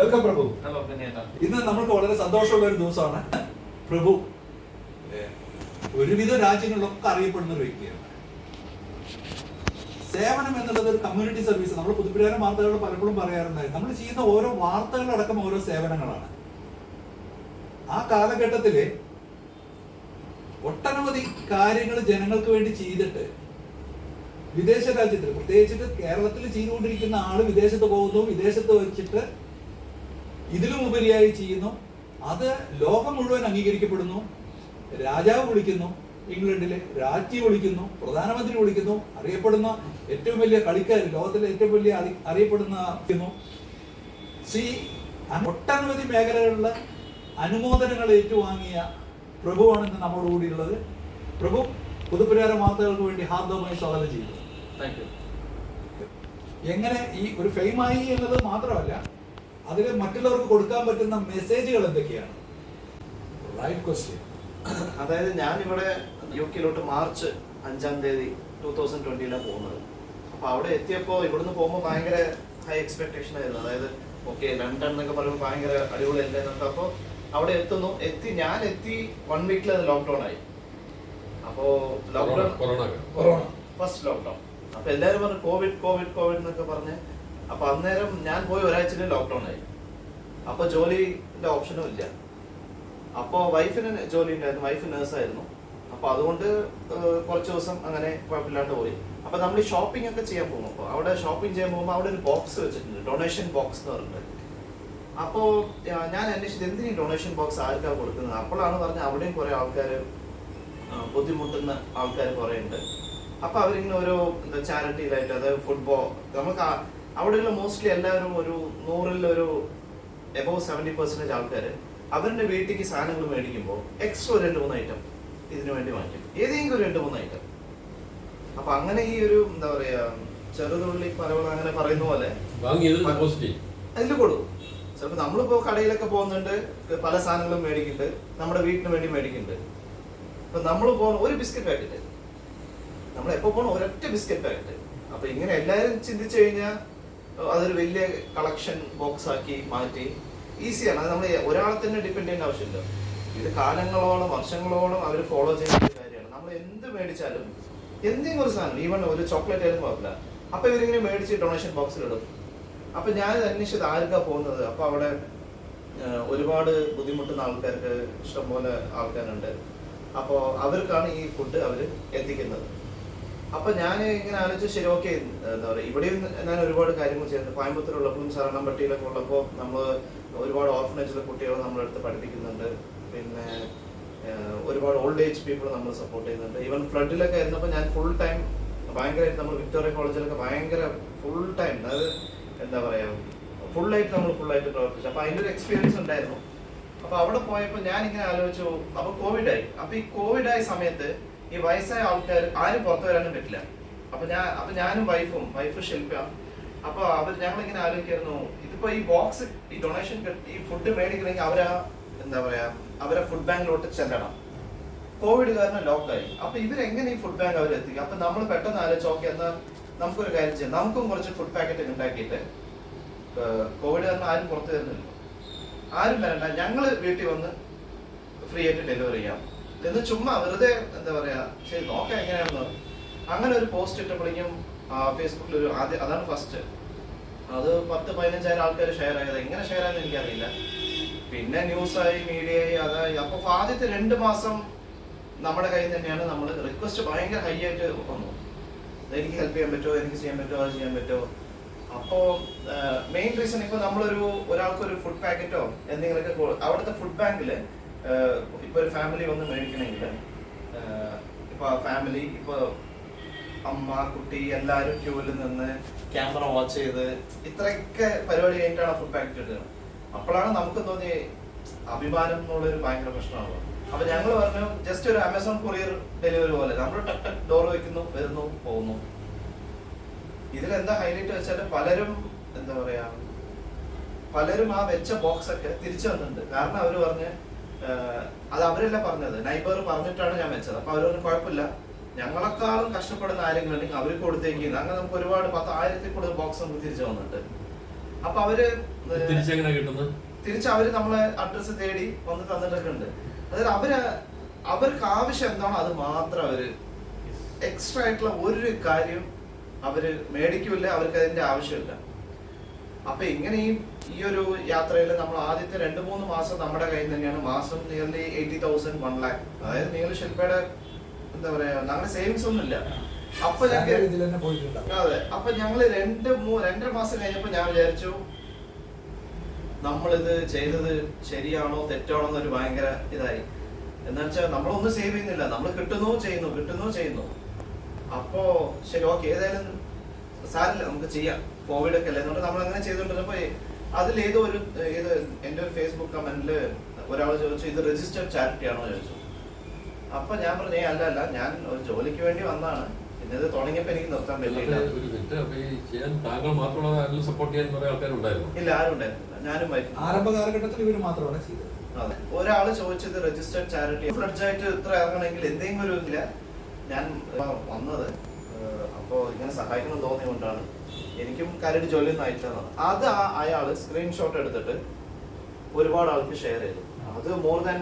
Welcome പ്രഭു ഇന്ന് നമ്മൾക്ക് വളരെ സന്തോഷമുള്ള ഒരു ദിവസമാണ്. പ്രഭു ഒരുവിധ രാജ്യങ്ങളിലൊക്കെ അറിയപ്പെടുന്ന ഒരു വ്യക്തിയാണ്. സേവനം എന്നുള്ളത് ഒരു കമ്മ്യൂണിറ്റി സർവീസ് നമ്മൾ പുതുപ്പിരാന വാർത്തകൾ പലപ്പോഴും പറയാറുണ്ടായി നമ്മൾ ചെയ്യുന്ന ഓരോ വാർത്തകളടക്കം ഓരോ സേവനങ്ങളാണ്. ആ കാലഘട്ടത്തിൽ ഒട്ടനവധി കാര്യങ്ങൾ ജനങ്ങൾക്ക് വേണ്ടി ചെയ്തിട്ട് വിദേശ രാജ്യത്തിൽ പ്രത്യേകിച്ചിട്ട് കേരളത്തിൽ ചെയ്തുകൊണ്ടിരിക്കുന്ന ആൾ വിദേശത്ത് പോകുന്നു വിദേശത്ത് വെച്ചിട്ട് ഇതിലും ഉപരിയായി ചെയ്യുന്നു. അത് ലോകം മുഴുവൻ അംഗീകരിക്കപ്പെടുന്നു. രാജാവ് വിളിക്കുന്നു. ഇംഗ്ലണ്ടിലെ രാജ്ഞി വിളിക്കുന്നു. പ്രധാനമന്ത്രി വിളിക്കുന്നു. അറിയപ്പെടുന്ന ഏറ്റവും വലിയ കളിക്കാർ ലോകത്തിലെ ഏറ്റവും വലിയ അറി- അറിയപ്പെടുന്ന. സി ഒട്ടനവധി മേഖലകളിൽ അനുമോദനങ്ങൾ ഏറ്റുവാങ്ങിയ പ്രഭുവാണ് ഇന്ന് നമ്മോട് കൂടിയുള്ളത് പ്രഭു പുതുപ്പരിഹാര വാർത്തകൾക്ക് വേണ്ടി ഹാർദവമായി സ്വാഗതം ചെയ്യുന്നു. താങ്ക് യു എങ്ങനെ ഈ ഒരു ഫെയിമായി എന്നത് മാത്രമല്ല അതിൽ മറ്റുള്ളവർക്ക് കൊടുക്കാൻ പറ്റുന്ന മെസ്സേജുകൾ എന്തൊക്കെയാണ്? റൈറ്റ് ക്വസ്റ്റ്യൻ അതായത് ഞാൻ ഇവിടെ യു കെയിലോട്ട് മാർച്ച് അഞ്ചാം തീയതി ടൂ തൗസൻഡ് ട്വന്റിയിലാണ് പോകുന്നത്. അപ്പൊ അവിടെ എത്തിയപ്പോൾ ഇവിടുന്ന് പോകുമ്പോൾ ഭയങ്കര ഹൈ എക്സ്പെക്ടേഷൻ ആയിരുന്നു. അതായത് ഓക്കെ ലണ്ടൻ എന്നൊക്കെ പറയുമ്പോൾ ഭയങ്കര അടിപൊളി അല്ലേ എന്നൊക്കെ. അപ്പോൾ അവിടെ എത്തുന്നു. എത്തി ഞാൻ എത്തി വൺ വീക്കിൽ അത് ലോക്ക്ഡൗൺ ആയി. അപ്പോ lockdown corona corona first lockdown അപ്പൊ എല്ലാരും പറഞ്ഞു കോവിഡ് കോവിഡ് കോവിഡ് എന്നൊക്കെ പറഞ്ഞ് അപ്പൊ അന്നേരം ഞാൻ പോയി ഒരാഴ്ചയിൽ ലോക്ക്ഡൗൺ ആയി. അപ്പൊ ജോലിന്റെ ഓപ്ഷനും ഇല്ല. അപ്പൊ വൈഫിന് ജോലി ഉണ്ടായിരുന്നു വൈഫ് നേഴ്സായിരുന്നു അപ്പൊ അതുകൊണ്ട് കുറച്ച് ദിവസം അങ്ങനെ കുഴപ്പമില്ലാണ്ട് പോയി. അപ്പൊ നമ്മൾ ഷോപ്പിംഗ് ഒക്കെ ചെയ്യാൻ പോകുമ്പോൾ അപ്പൊ അവിടെ ഷോപ്പിംഗ് ചെയ്യാൻ പോകുമ്പോൾ അവിടെ ഒരു ബോക്സ് വെച്ചിട്ടുണ്ട്. ഡൊണേഷൻ ബോക്സ് എന്ന് പറഞ്ഞിട്ട്. അപ്പോ ആ, ഞാൻ അന്വേഷിച്ചത് എന്തിനീ ഡൊണേഷൻ ബോക്സ് ആർക്കാണ് കൊടുക്കുന്നത്? അപ്പോഴാണ് പറഞ്ഞത് അവിടെയും കുറെ ആൾക്കാർ ബുദ്ധിമുട്ടുന്ന ആൾക്കാർ കുറെ ഉണ്ട്. അപ്പൊ അവരിങ്ങനെ ഓരോ എന്താ ചാരിറ്റിയിലായിട്ട് അതായത് ഫുട്ബോൾ നമുക്ക് അവിടെയുള്ള മോസ്റ്റ്ലി എല്ലാവരും ഒരു നൂറിൽ ഒരു എബവ് സെവന്റി പെർസെന്റേജ് ആൾക്കാർ അവരുടെ വീട്ടിലേക്ക് സാധനങ്ങൾ മേടിക്കുമ്പോൾ എക്സ്ട്രാ രണ്ട് മൂന്ന് ഐറ്റം ഇതിനു വേണ്ടി വാങ്ങിക്കും. ഏതെങ്കിലും ഒരു രണ്ട് മൂന്ന് ഐറ്റം അപ്പൊ അങ്ങനെ ഈ ഒരു എന്താ പറയാ ചെറുതുള്ളി പരവള അങ്ങനെ പറയുന്ന പോലെ അതിൽ കൊടുക്കും. ചിലപ്പോൾ നമ്മളിപ്പോ കടയിലൊക്കെ പോകുന്നുണ്ട് പല സാധനങ്ങളും മേടിക്കുന്നുണ്ട് നമ്മുടെ വീട്ടിന് വേണ്ടി മേടിക്കുന്നുണ്ട്. ഇപ്പൊ നമ്മൾ പോകുന്ന ഒരു ബിസ്ക്കറ്റ് പാക്കറ്റ് നമ്മൾ എപ്പോ പോകണം ഒരൊറ്റ ബിസ്ക്കറ്റ് പാക്കറ്റ് അപ്പൊ ഇങ്ങനെ എല്ലാരും ചിന്തിച്ചു കഴിഞ്ഞാൽ അതൊരു വലിയ കളക്ഷൻ ബോക്സ് ആക്കി മാറ്റി. ഈസിയാണ് അത് നമ്മൾ ഒരാളെ തന്നെ ഡിപ്പെൻഡ് ചെയ്യേണ്ട ആവശ്യമില്ല. ഇത് കാലങ്ങളോളം വർഷങ്ങളോളം അവർ ഫോളോ ചെയ്യുന്ന ഒരു കാര്യമാണ്. നമ്മൾ എന്ത് മേടിച്ചാലും എന്തെങ്കിലും ഒരു സാധനം ഈവൺ ഒരു ചോക്ലേറ്റ് ആയാലും കുഴപ്പമില്ല. അപ്പൊ ഇവരിങ്ങനെ മേടിച്ച് ഡൊണേഷൻ ബോക്സിൽ ഇടും. അപ്പൊ ഞാൻ അന്വേഷിച്ചത് ആർക്കാ പോകുന്നത്? അപ്പൊ അവിടെ ഒരുപാട് ബുദ്ധിമുട്ടുന്ന ആൾക്കാർക്ക് ഇഷ്ടംപോലെ ആൾക്കാരുണ്ട്. അപ്പോൾ അവർക്കാണ് ഈ ഫുഡ് അവർ എത്തിക്കുന്നത്. അപ്പൊ ഞാൻ ഇങ്ങനെ ആലോചിച്ചു ശരി ഓക്കെ. എന്താ പറയുക ഇവിടെയും ഞാൻ ഒരുപാട് കാര്യങ്ങൾ ചെയ്യുന്നുണ്ട്. കോയമ്പത്തൂരുള്ളപ്പോഴും ശരണംപട്ടിയിലൊക്കെ ഉള്ളപ്പോൾ നമ്മൾ ഒരുപാട് ഓർഫനേജിലെ കുട്ടികളെ നമ്മളെടുത്ത് പഠിപ്പിക്കുന്നുണ്ട്. പിന്നെ ഒരുപാട് ഓൾഡ് ഏജ് പീപ്പിൾ നമ്മൾ സപ്പോർട്ട് ചെയ്യുന്നുണ്ട്. ഈവൻ ഫ്ലഡിലൊക്കെ ആയിരുന്നപ്പോൾ ഞാൻ ഫുൾ ടൈം ഭയങ്കരമായിട്ട് നമ്മൾ വിക്ടോറിയ കോളേജിലൊക്കെ ഭയങ്കര ഫുൾ ടൈം അതായത് എന്താ പറയാ ഫുൾ ആയിട്ട് നമ്മൾ ഫുൾ ആയിട്ട് പ്രവർത്തിച്ചു. അപ്പൊ അതിന്റെ ഒരു എക്സ്പീരിയൻസ് ഉണ്ടായിരുന്നു. അപ്പൊ അവിടെ പോയപ്പോൾ ഞാൻ ഇങ്ങനെ ആലോചിച്ചു അപ്പോൾ കോവിഡായി അപ്പോൾ അപ്പൊ ഈ കോവിഡായ സമയത്ത് ഈ വയസ്സായ ആൾക്കാർ ആരും പുറത്തു വരാനും പറ്റില്ല. അപ്പൊ ഞാൻ അപ്പൊ ഞാനും വൈഫും വൈഫ് ശില്പ അപ്പൊ അവർ ഞങ്ങൾ ഇങ്ങനെ ആലോചിക്കായിരുന്നു ഇതിപ്പോ ഈ ബോക്സ് ഈ ഡൊണേഷൻ ഈ ഫുഡ് മേടിക്കണമെങ്കിൽ അവരാ എന്താ പറയാ അവരെ ഫുഡ് ബാങ്കിലോട്ട് ചെല്ലണം. കോവിഡ് കാരണം ലോക്കായി അപ്പൊ ഇവരെങ്ങനെ ഈ ഫുഡ് ബാങ്ക് അവർ എത്തിക്കും അപ്പൊ നമ്മൾ പെട്ടെന്ന് ആലോചിച്ച് ഓക്കെ എന്നാൽ നമുക്കൊരു കാര്യം ചെയ്യാം. നമുക്കും കുറച്ച് ഫുഡ് പാക്കറ്റ് ഉണ്ടാക്കിയിട്ട് കോവിഡ് കാരണം ആരും പുറത്തു വരുന്നില്ല. ആരും വരണ്ട. ഞങ്ങൾ വീട്ടിൽ വന്ന് ഫ്രീ ആയിട്ട് ഡെലിവറി ചെയ്യാം. എന്ന് ചുമ്മാ വെറുതെ എന്താ പറയാ ശരി നോക്കാം എങ്ങനെയാണെന്ന്. അങ്ങനെ ഒരു പോസ്റ്റ് ഇട്ടപ്പോഴേക്കും ഫേസ്ബുക്കിൽ ഒരു ആദ്യം അതാണ് ഫസ്റ്റ് അത് പത്ത് പതിനഞ്ചായിരം ആൾക്കാർ ഷെയർ ആയത്. എങ്ങനെ ഷെയർ ആയെന്ന് എനിക്കറിയില്ല. പിന്നെ ന്യൂസായി മീഡിയയായി അതായി. അപ്പൊ ആദ്യത്തെ രണ്ട് മാസം നമ്മുടെ കയ്യിൽ തന്നെയാണ് നമ്മൾ റിക്വസ്റ്റ് ഭയങ്കര ഹൈ ആയിട്ട് വന്നു. എനിക്ക് ഹെൽപ്പ് ചെയ്യാൻ പറ്റുമോ? എനിക്ക് ചെയ്യാൻ പറ്റുമോ? അത് ചെയ്യാൻ പറ്റുമോ? അപ്പോ മെയിൻ റീസൺ ഇപ്പൊ നമ്മളൊരു ഒരാൾക്ക് ഒരു ഫുഡ് പാക്കറ്റോ എന്തെങ്കിലുമൊക്കെ അവിടുത്തെ ഫുഡ് ബാങ്കിൽ ഇപ്പൊ ഒരു ഫാമിലി വന്ന് മേടിക്കണമെങ്കിൽ ഇപ്പൊ ഫാമിലി ഇപ്പൊ അമ്മ കുട്ടി എല്ലാരും ക്യൂവിൽ നിന്ന് ക്യാമറ വാച്ച് ചെയ്ത് ഇത്രയൊക്കെ പരിപാടി കഴിഞ്ഞിട്ടാണ് ഫുഡ് പാക്കറ്റ് എടുക്കുന്നത്. അപ്പോഴാണ് നമുക്ക് തോന്നി അഭിമാനം എന്നുള്ളൊരു ഭയങ്കര പ്രശ്നമാണ് അപ്പൊ ഞങ്ങൾ പറഞ്ഞു ജസ്റ്റ് ഒരു ആമസോൺ കൊറിയർ ഡെലിവറി പോലെ. നമ്മൾ ടക്ക് ടക് ഡോർ വെക്കുന്നു വരുന്നു പോകുന്നു. ഇതിൽ എന്താ ഹൈലൈറ്റ് വെച്ചാൽ പലരും എന്താ പറയാ പലരും ആ വെച്ച ബോക്സ് ഒക്കെ തിരിച്ചു വന്നിട്ടുണ്ട് കാരണം അവർ പറഞ്ഞ് അത് അവരല്ല പറഞ്ഞത്? നൈബർ പറഞ്ഞിട്ടാണ് ഞാൻ വെച്ചത്. അപ്പൊ അവരൊരു പറഞ്ഞു കുഴപ്പമില്ല. ഞങ്ങളെക്കാളും കഷ്ടപ്പെടുന്ന ആരെങ്കിലും ഉണ്ടെങ്കിൽ അവർക്ക് കൊടുത്തേക്കുന്നത് അങ്ങനെ നമുക്ക് ഒരുപാട് പത്ത് ആയിരത്തിൽ കൂടുതൽ ബോക്സ് നമുക്ക് തിരിച്ചു വന്നിട്ട് അപ്പൊ അവർ തിരിച്ച് അവർ നമ്മളെ അഡ്രസ്സ് തേടി വന്ന് തന്നിട്ടൊക്കെ ഉണ്ട്. അതായത് അവർ അവർക്ക് ആവശ്യം എന്താണോ അത് മാത്രം അവർ എക്സ്ട്രാ ആയിട്ടുള്ള ഒരു കാര്യം അവർ മേടിക്കില്ല. അവർക്ക് അതിന്റെ ആവശ്യമില്ല. അപ്പൊ എങ്ങനെയും ഈ ഒരു യാത്രയിൽ നമ്മൾ ആദ്യത്തെ രണ്ട് മൂന്ന് മാസം നമ്മുടെ കയ്യിൽ തന്നെയാണ്. മാസം nearly eighty thousand one lakh അതായത് നിങ്ങൾ ശില്പയുടെ എന്താ പറയാ ഞങ്ങളുടെ സേവിങ്സ് ഒന്നും ഇല്ല അപ്പൊ ഞങ്ങൾ അതെ. അപ്പൊ ഞങ്ങൾ രണ്ട് രണ്ടര മാസം കഴിഞ്ഞപ്പോ ഞാൻ വിചാരിച്ചു നമ്മളിത് ചെയ്തത് ശരിയാണോ തെറ്റാണോ എന്നൊരു ഭയങ്കര ഇതായി. എന്താ വെച്ചാൽ നമ്മളൊന്നും സേവ് ചെയ്യുന്നില്ല. നമ്മൾ കിട്ടുന്നു ചെയ്യുന്നു കിട്ടുന്നു ചെയ്യുന്നു. അപ്പോ ശരി ഓക്കെ. ഏതായാലും സാരില്ല നമുക്ക് ചെയ്യാം. കോവിഡ് ഒക്കെ അല്ലേ? അതുകൊണ്ട് നമ്മൾ അങ്ങനെ ചെയ്തോണ്ടിരുന്നപ്പോ അതിൽ ഏതോ ഒരു ഏത് എന്റെ ഒരു ഫേസ്ബുക്ക് കമന്റിൽ ഒരാൾ ചോദിച്ചു ഇത് രജിസ്റ്റർഡ് ചാരിറ്റി ആണോ? ചോദിച്ചു. അപ്പൊ ഞാൻ പറഞ്ഞു ഏ അല്ല അല്ല. ഞാൻ ഒരു ജോലിക്ക് വേണ്ടി വന്നാണ് പിന്നെ ഇത് തുടങ്ങിയപ്പോ എനിക്ക് നിർത്താൻ പറ്റില്ല ഇല്ല ആരും ഉണ്ടായിരുന്നില്ല. ഞാനും വൈഫും. ആരംഭ കാലഘട്ടത്തിൽ ഇവർ മാത്രമാണ് ചെയ്തത്. അതെ. ഒരാൾ ചോദിച്ചത് രജിസ്റ്റർഡ് ചാരിറ്റി ഫ്രഡ്ജായിട്ട് ആയിട്ട് ഇത്ര ഇറങ്ങണമെങ്കിൽ എന്തെങ്കിലും ഒരു ഇല്ല ഞാൻ വന്നത് ഏഹ്, അപ്പോ ഇങ്ങനെ സഹായിക്കണം തോന്നിയുകൊണ്ടാണ് എനിക്കും കരട് ജോലിയൊന്നും ആയിട്ടില്ല അത് ആ അയാൾ സ്ക്രീൻഷോട്ട് എടുത്തിട്ട് ഒരുപാട് ആൾക്ക് ഷെയർ ചെയ്തു. അത് മോർ ദാൻ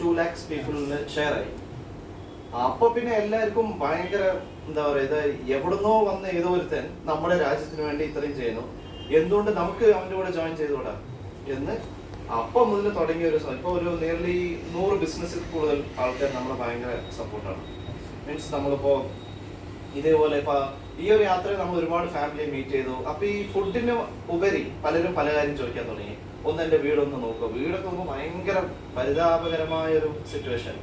ടു ലാക്സ് പീപ്പിളിന് ഷെയർ ആയി. അപ്പൊ പിന്നെ എല്ലാവർക്കും ഭയങ്കര എന്താ പറയുക ഇത് എവിടുന്നോ വന്ന ഏതോ ഒരുത്തൻ നമ്മുടെ രാജ്യത്തിന് വേണ്ടി ഇത്രയും ചെയ്യുന്നു. എന്തുകൊണ്ട് നമുക്ക് അവന്റെ കൂടെ ജോയിൻ ചെയ്തുകൂടാ? എന്ന് അപ്പം മുതൽ തുടങ്ങിയ ഒരു ഇപ്പോൾ ഇപ്പൊ ഒരു നിയർലി നൂറ് ബിസിനസ്സിൽ കൂടുതൽ ആൾക്കാർ നമ്മളെ ഭയങ്കര സപ്പോർട്ടാണ് മീൻസ് നമ്മളിപ്പോ ഇതേപോലെ ഇപ്പൊ ഈ ഒരു യാത്രയിൽ നമ്മൾ ഒരുപാട് ഫാമിലി മീറ്റ് ചെയ്തു. അപ്പൊ ഈ ഫുഡിന് ഉപരി പലരും പല കാര്യം ചോദിക്കാൻ തുടങ്ങി. ഒന്ന് എന്റെ വീടൊന്ന് നോക്കുക. വീടൊക്കെ നോക്കുമ്പോൾ ഭയങ്കര പരിതാപകരമായ ഒരു സിറ്റുവേഷൻ